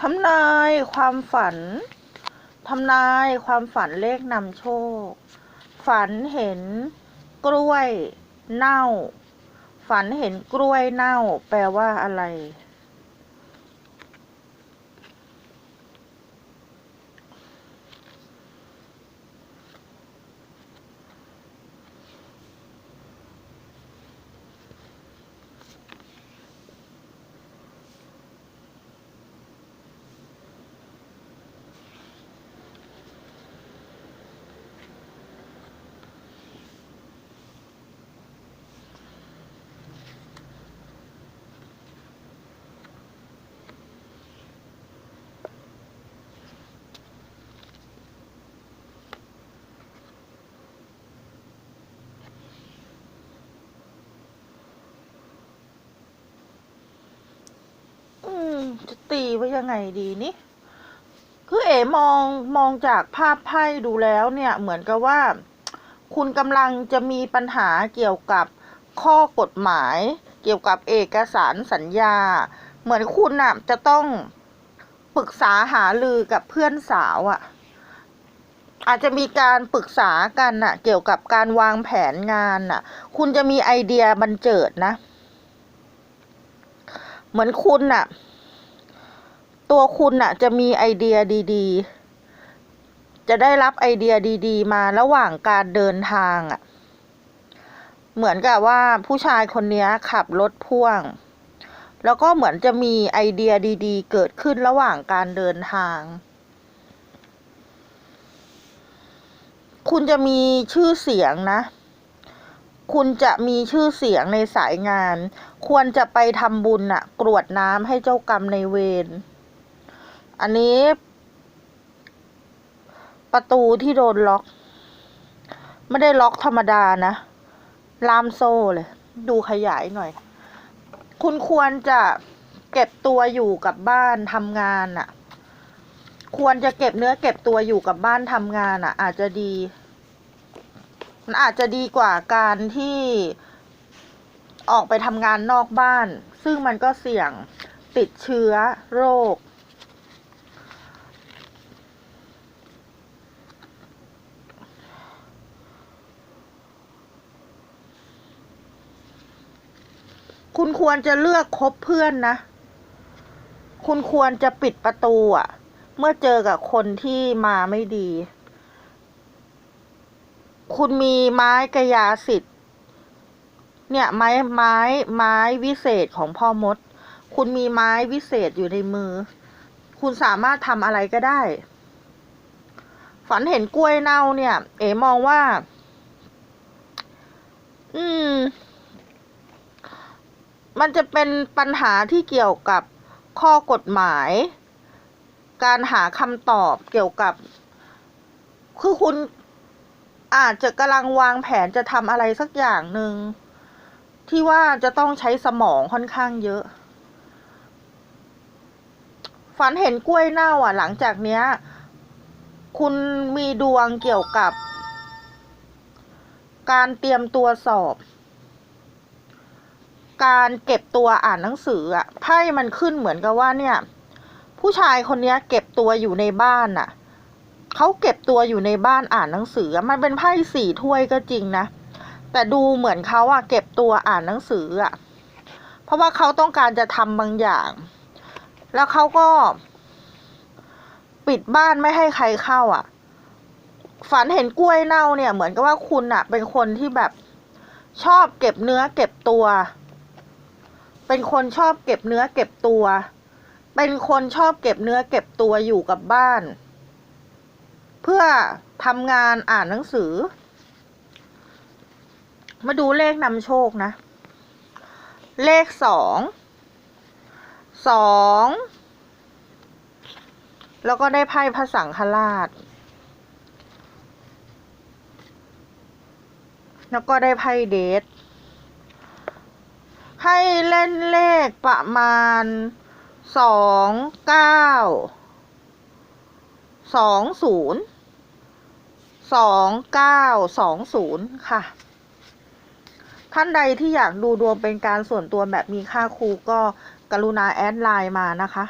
ทำนายความฝัน ทำนายความฝันเลขนำโชค ฝันเห็นกล้วยเน่า ฝันเห็นกล้วยเน่า แปลว่าอะไร อืม ตีว่ายังไงดีนี่คือเอ๋มองมองจากภาพไพ่ดูแล้วเนี่ยเหมือนกับว่า คุณกำลังจะมีปัญหาเกี่ยวกับข้อกฎหมาย เกี่ยวกับเอกสารสัญญา เหมือนคุณน่ะจะต้องปรึกษาหารือกับเพื่อนสาวอะ่ะ อาจจะมีการปรึกษากันน่ะ เกี่ยวกับการวางแผนงานน่ะ คุณจะมีไอเดียบันเจิดนะ เหมือนคุณน่ะ ตัวคุณน่ะ จะมีไอเดียดีๆ จะได้รับไอเดียดีๆ มาระหว่างการเดินทางอะ เหมือนกับว่าผู้ชายคนนี้ขับรถพ่วง แล้วก็เหมือนจะมีไอเดียดีๆ เกิดขึ้นระหว่างการเดินทาง คุณจะมีชื่อเสียงนะคุณจะมีชื่อเสียงในสายงาน ควรจะไปทำบุญน่ะกรวดน้ำให้เจ้ากรรมในเวร อันนี้ ประตูที่โดนล็อก ไม่ได้ล็อกธรรมดานะล่ามโซ่เลย ดูขยายหน่อย คุณควรจะเก็บตัวอยู่กับบ้านทำงานน่ะ ควรจะเก็บเนื้อเก็บตัวอยู่กับบ้านทำงานอะ อาจจะดี มันอาจจะดีกว่าการที่ออกไปทำงานนอกบ้าน ซึ่งมันก็เสี่ยงติดเชื้อโรค คุณควรจะเลือกคบเพื่อนนะ คุณควรจะปิดประตูอะเมื่อเจอกับคนที่มาไม่ดี คุณมีไม้กระยาสิทธิ์ เนี่ยไม้ไม้ไม้วิเศษของพ่อมด คุณมีไม้วิเศษอยู่ในมือ คุณสามารถทำอะไรก็ได้ ฝันเห็นกล้วยเน่าเนี่ย เอ๋มองว่า อืม มันจะเป็นปัญหาที่เกี่ยวกับข้อกฎหมาย การหาคำตอบเกี่ยวกับคือคุณอาจจะกำลังวางแผนจะทำอะไรสักอย่างหนึ่งที่ว่าจะต้องใช้สมองค่อนข้างเยอะ ฝันเห็นกล้วยเน่าอะ หลังจากเนี้ย คุณมีดวงเกี่ยวกับ การเตรียมตัวสอบ การเก็บตัวอ่านหนังสืออะไพ่มันขึ้นเหมือนกับว่าเนี่ย ผู้ชายคนนี้เก็บตัวอยู่ในบ้านน่ะเขาเก็บตัวอยู่ในบ้านอ่านหนังสือ มันเป็นไพ่สี่ถ้วยก็จริงนะ แต่ดูเหมือนเขาอะเก็บตัวอ่านหนังสืออะเพราะว่าเขาต้องการจะทำบางอย่าง แล้วเขาก็ ปิดบ้านไม่ให้ใครเข้า อะ ฝันเห็นกล้วยเน่าเนี่ย เหมือนกับว่าคุณอะเป็นคนที่แบบชอบเก็บเนื้อเก็บตัว เป็นคนชอบเก็บเนื้อเก็บตัว เป็นคนชอบเก็บเนื้อเก็บตัวอยู่กับบ้าน เพื่อทำงานอ่านหนังสือ มาดูเลขนำโชคนะ เลขสอง สอง แล้วก็ได้ไพ่พระสังฆราช แล้วก็ได้ไพ่เดท ให้เล่นเลขประมาณสองเก้าสองศูนย์สองเก้าสองศูนย์ค่ะ ท่านใดที่อยากดูดวงเป็นการส่วนตัวแบบมีค่าครูก็กรุณาแอดไลน์มานะคะ